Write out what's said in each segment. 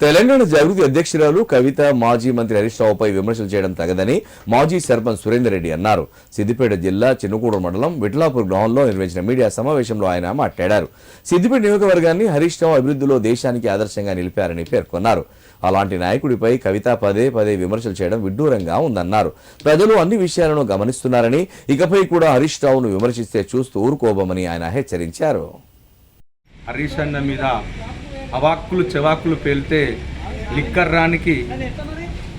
తెలంగాణ జాగృతి అధ్యక్షురాలు కవిత మాజీ మంత్రి హరీష్ రావుపై విమర్శలు చేయడం తగదని మాజీ సర్పంచ్ సురేందర్ రెడ్డి అన్నారు. సిద్దిపేట జిల్లా చిన్నకూడు మండలం విఠలాపూర్ గ్రామంలో నిర్వహించిన మీడియా సమావేశంలో ఆయన మాట్లాడారు. సిద్దిపేట నియోజకవర్గాన్ని హరీష్ రావు అభివృద్ధిలో దేశానికి ఆదర్శంగా నిలిపారని పేర్కొన్నారు. అలాంటి నాయకుడిపై కవిత పదే పదే విమర్శలు చేయడం విడ్డూరంగా ఉందన్నారు. ప్రజలు అన్ని విషయాలను గమనిస్తున్నారని ఇకపై కూడా హరీష్ రావును విమర్శిస్తే చూస్తూ ఊరుకోబోమని ఆయన హెచ్చరించారు. హరీష్ అన్న మీద అవాక్కులు చెవాకులు పేలితే లిక్కర్ రానికి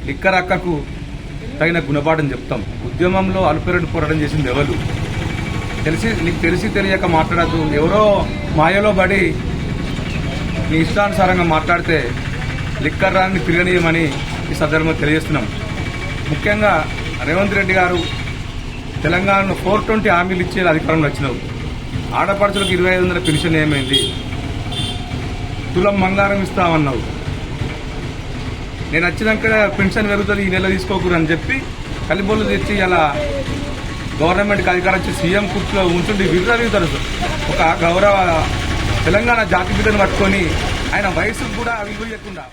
లిక్కర్ అక్కకు తగిన గుణపాఠం చెప్తాం. ఉద్యమంలో అలుపెరడు పోరాటం చేసింది ఎవరు? తెలిసి నీకు తెలిసి తెలియక మాట్లాడద్దు. ఎవరో మాయలో పడి నీ ఇష్టానుసారంగా మాట్లాడితే లిక్కర్ రాన్ని తిరగనీయమని ఈ సందర్భంగా తెలియజేస్తున్నాం. ముఖ్యంగా రేవంత్ రెడ్డి గారు తెలంగాణను ఫోర్ ట్వంటీ హామీలు ఇచ్చే అధికారంలో వచ్చినావు. ఆడపడుచులకు ఇరవై ఐదు వందల పెన్షన్ ఏమైంది తులం బంగారం ఇస్తామన్నావు నేను వచ్చినాక పెన్షన్ పెరుగుతుంది ఈ నెల తీసుకోకూడదు అని చెప్పి కలిబోళ్ళు తెచ్చి అలా గవర్నమెంట్కి అధికారం వచ్చి సీఎం కుర్చీలో ఉంటుండి విర్రవీగుతారు. ఒక గౌరవ తెలంగాణ జాతి బిడ్డను పట్టుకొని ఆయన వయసుకు కూడా విలువ ఇవ్వకుండా